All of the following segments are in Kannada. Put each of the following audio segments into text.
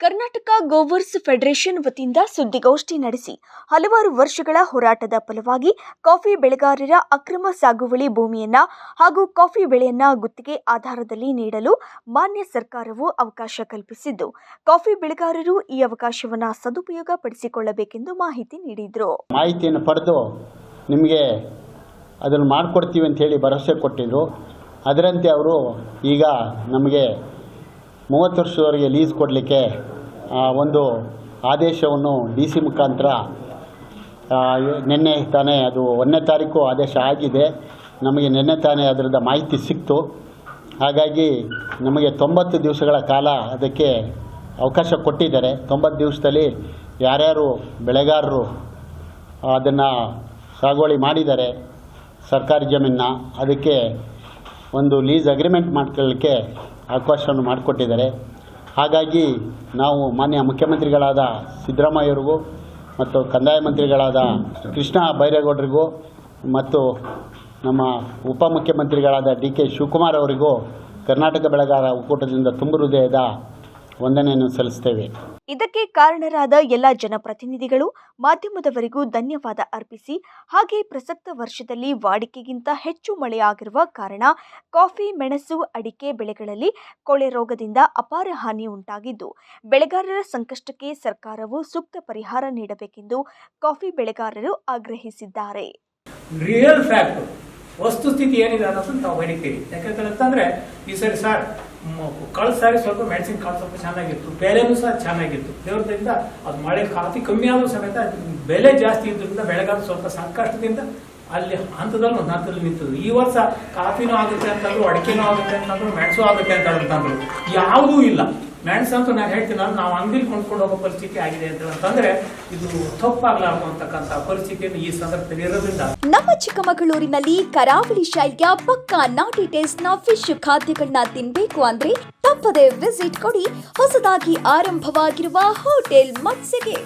ಕರ್ನಾಟಕ ಗೋವರ್ಸ್ ಫೆಡರೇಷನ್ ವತಿಯಿಂದ ಸುದ್ದಿಗೋಷ್ಠಿ ನಡೆಸಿ ಹಲವಾರು ವರ್ಷಗಳ ಹೋರಾಟದ ಫಲವಾಗಿ ಕಾಫಿ ಬೆಳೆಗಾರರ ಅಕ್ರಮ ಸಾಗುವಳಿ ಭೂಮಿಯನ್ನ ಹಾಗೂ ಕಾಫಿ ಬೆಳೆಯನ್ನ ಗುತ್ತಿಗೆ ಆಧಾರದಲ್ಲಿ ನೀಡಲು ಮಾನ್ಯ ಸರ್ಕಾರವು ಅವಕಾಶ ಕಲ್ಪಿಸಿದ್ದು, ಕಾಫಿ ಬೆಳೆಗಾರರು ಈ ಅವಕಾಶವನ್ನು ಸದುಪಯೋಗ ಪಡಿಸಿಕೊಳ್ಳಬೇಕೆಂದು ಮಾಹಿತಿ ನೀಡಿದರು. ಮಾಹಿತಿಯನ್ನು ಪಡೆದು ನಿಮಗೆ ಅದನ್ನು ಮಾಡಿಕೊಡ್ತೀವಿ ಹೇಳಿ ಭರವಸೆ ಕೊಟ್ಟಿದ್ರು. ಅದರಂತೆ ಅವರು ಈಗ ನಮಗೆ ಮೂವತ್ತು ವರ್ಷದವರೆಗೆ ಲೀಸ್ ಕೊಡಲಿಕ್ಕೆ ಒಂದು ಆದೇಶವನ್ನು ಡಿ ಸಿ ಮುಖಾಂತರ ನಿನ್ನೆ ತಾನೇ ಅದು ಒಂದನೇ ತಾರೀಕು ಆದೇಶ ಆಗಿದೆ. ನಮಗೆ ನಿನ್ನೆ ತಾನೇ ಅದರದ ಮಾಹಿತಿ ಸಿಕ್ತು. ಹಾಗಾಗಿ ನಮಗೆ ತೊಂಬತ್ತು ದಿವಸಗಳ ಕಾಲ ಅದಕ್ಕೆ ಅವಕಾಶ ಕೊಟ್ಟಿದ್ದಾರೆ. ತೊಂಬತ್ತು ದಿವಸದಲ್ಲಿ ಯಾರ್ಯಾರು ಬೆಳೆಗಾರರು ಅದನ್ನು ಸಾಗುವಳಿ ಮಾಡಿದ್ದಾರೆ, ಸರ್ಕಾರಿ ಜಮೀನನ್ನ, ಅದಕ್ಕೆ ಒಂದು ಲೀಸ್ ಅಗ್ರಿಮೆಂಟ್ ಮಾಡ್ಕೊಳ್ಳಿಕ್ಕೆ ಅವಕಾಶವನ್ನು ಮಾಡಿಕೊಟ್ಟಿದ್ದಾರೆ. ಹಾಗಾಗಿ ನಾವು ಮಾನ್ಯ ಮುಖ್ಯಮಂತ್ರಿಗಳಾದ ಸಿದ್ದರಾಮಯ್ಯವ್ರಿಗೂ ಮತ್ತು ಕಂದಾಯ ಮಂತ್ರಿಗಳಾದ ಕೃಷ್ಣ ಬೈರೇಗೌಡರಿಗೂ ಮತ್ತು ನಮ್ಮ ಉಪಮುಖ್ಯಮಂತ್ರಿಗಳಾದ ಡಿ ಕೆ ಶಿವಕುಮಾರ್ ಅವರಿಗೂ ಕರ್ನಾಟಕ ಬೆಳೆಗಾರ ಒಕ್ಕೂಟದಿಂದ ತುಂಬ ಹೃದಯದ ವಂದನೆಯನ್ನು ಸಲ್ಲಿಸ್ತೇವೆ. ಇದಕ್ಕೆ ಕಾರಣರಾದ ಎಲ್ಲ ಜನಪ್ರತಿನಿಧಿಗಳು ಮಾಧ್ಯಮದವರಿಗೂ ಧನ್ಯವಾದ ಅರ್ಪಿಸಿ, ಹಾಗೆ ಪ್ರಸಕ್ತ ವರ್ಷದಲ್ಲಿ ವಾಡಿಕೆಗಿಂತ ಹೆಚ್ಚು ಮಳೆಯಾಗಿರುವ ಕಾರಣ ಕಾಫಿ, ಮೆಣಸು, ಅಡಿಕೆ ಬೆಳೆಗಳಲ್ಲಿ ಕೊಳೆ ರೋಗದಿಂದ ಅಪಾರ ಹಾನಿ ಉಂಟಾಗಿದ್ದು, ಬೆಳೆಗಾರರ ಸಂಕಷ್ಟಕ್ಕೆ ಸರ್ಕಾರವು ಸೂಕ್ತ ಪರಿಹಾರ ನೀಡಬೇಕೆಂದು ಕಾಫಿ ಬೆಳೆಗಾರರು ಆಗ್ರಹಿಸಿದ್ದಾರೆ. ರಿಯಲ್ ಫ್ಯಾಕ್ಟ್ ವಸ್ತುಸ್ಥಿತಿ ಏನಿದೆ ಅನ್ನೋದನ್ನು ನಾವು ಯಾಕಂತ ಅಂತಂದ್ರೆ ಈ ಸರಿ ಸರ್ ಕಳೆದ ಸಾರಿ ಸ್ವಲ್ಪ ಮೆಣಸಿನ ಕಾಳು ಸ್ವಲ್ಪ ಚೆನ್ನಾಗಿತ್ತು. ಬೆಲೆನೂ ಸಹ ಚೆನ್ನಾಗಿತ್ತು. ದೇವ್ರದಿಂದ ಅದು ಮಳೆ ಕಾಫಿ ಕಮ್ಮಿ ಆದರೂ ಸಮೇತ ಬೆಲೆ ಜಾಸ್ತಿ ಇದ್ದರಿಂದ ಬೆಳೆಗಾರ ಸ್ವಲ್ಪ ಸಂಕಷ್ಟದಿಂದ ಅಲ್ಲಿ ಹಂತದಲ್ಲಿ ಒಂದು ಹಂತದಲ್ಲಿ ನಿಂತದ್ದು. ಈ ವರ್ಷ ಕಾಫಿನೂ ಆಗುತ್ತೆ ಅಂತಂದ್ರು, ಅಡಿಕೆನೂ ಆಗುತ್ತೆ ಅಂತಂದ್ರು, ಮೆಣಸು ಆಗುತ್ತೆ ಅಂತ ಅಂತಂದ್ರು ಯಾವುದೂ ಇಲ್ಲ. ಮೆಣಸು ಅಂತ ನಾನು ಹೇಳ್ತೀನಿ ನಾವು ಅಂಗಡಿಲಿ ಕೊಂಡ್ಕೊಂಡು ಹೋಗೋ ಪರಿಸ್ಥಿತಿ ಆಗಿದೆ ಅಂತಂದ್ರೆ ಇದು ತಪ್ಪಾಗ್ಲಾರ್ದು ಅಂತಕ್ಕಂಥ ಪರಿಸ್ಥಿತಿಯನ್ನು ಈ ಸಂದರ್ಭದಲ್ಲಿ ಇರೋದ್ರಿಂದ. ನಮ್ಮ ಚಿಕ್ಕಮಗಳೂರಿನಲ್ಲಿ ಕರಾವಳಿ ಶೈಲಿಯ ಪಕ್ಕಾ ನಾಟಿ ಟೇಸ್ಟ್ನ ಫಿಶ್ ಖಾದ್ಯಗಳನ್ನ ತಿನ್ಬೇಕು ಅಂದ್ರೆ ತಪ್ಪದೆ ವಿಸಿಟ್ ಕೊಡಿ. ಹೊಸದಾಗಿ ಆರಂಭವಾಗಿರುವ ಹೋಟೆಲ್ ಮತ್ಸ್ಯಗೆ.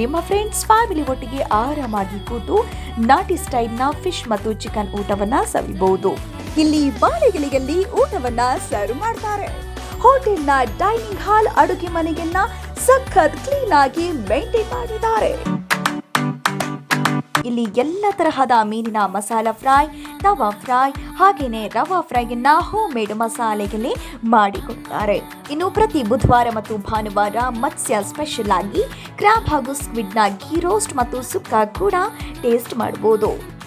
ನಿಮ್ಮ ಫ್ರೆಂಡ್ಸ್ ಫ್ಯಾಮಿಲಿ ಒಟ್ಟಿಗೆ ಆರಾಮಾಗಿ ಕೂತು ನಾಟಿ ಸ್ಟೈಲ್ನ ಫಿಶ್ ಮತ್ತು ಚಿಕನ್ ಊಟವನ್ನ ಸವಿಬಹುದು ಇಲ್ಲಿ ಬಾಳೆಗಿಳಿಯಲ್ಲಿ ಊಟವನ್ನ ಸರ್ವ್ ಮಾಡ್ತಾರೆ. ಹೋಟೆಲ್ನ ಡೈನಿಂಗ್ ಹಾಲ್ ಅಡುಗೆ ಮನೆಯನ್ನ ಸಖತ್ ಕ್ಲೀನ್ ಆಗಿ ಮೇಂಟೈನ್ ಮಾಡಿದ್ದಾರೆ. ಇಲ್ಲಿ ಎಲ್ಲ ತರಹದ ಮೀನಿನ ಮಸಾಲ ಫ್ರೈ, ತವಾ ಫ್ರೈ ಹಾಗೆಯೇ ರವಾ ಫ್ರೈಯನ್ನ ಹೋಮ್ ಮೇಡ್ ಮಸಾಲೆಗಳೇ ಮಾಡಿಕೊಡ್ತಾರೆ. ಇನ್ನು ಪ್ರತಿ ಬುಧವಾರ ಮತ್ತು ಭಾನುವಾರ ಮತ್ಸ್ಯ ಸ್ಪೆಷಲ್ ಆಗಿ ಕ್ರ್ಯಾಬ್ ಹಾಗೂ ಸ್ಕ್ವಿಡ್ನ ಗೀ ರೋಸ್ಟ್ ಮತ್ತು ಸುಕ್ಕ ಕೂಡ ಟೇಸ್ಟ್ ಮಾಡಬಹುದು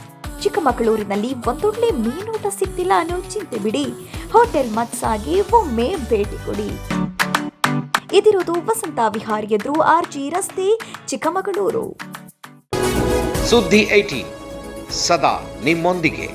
ಚಿಕ್ಕಮಗಳೂರಿನಲ್ಲಿ ಒಂದೊಳ್ಳೆ ಮೀನೂಟ ಸಿಗ್ತಿಲ್ಲ ಅನ್ನೋ ಚಿಂತೆ ಬಿಡಿ. ಹೋಟೆಲ್ ಮತ್ಸಾಗಿ ಒಮ್ಮೆ ಭೇಟಿ ಕೊಡಿ. ಇದಿರೋದು ವಸಂತ ವಿಹಾರ್ ಎದುರು ಆರ್ಜಿ ರಸ್ತೆ, ಚಿಕ್ಕಮಗಳೂರು. ಸುದ್ದಿ ಐಟಿ, ಸದಾ ನಿಮ್ಮೊಂದಿಗೆ.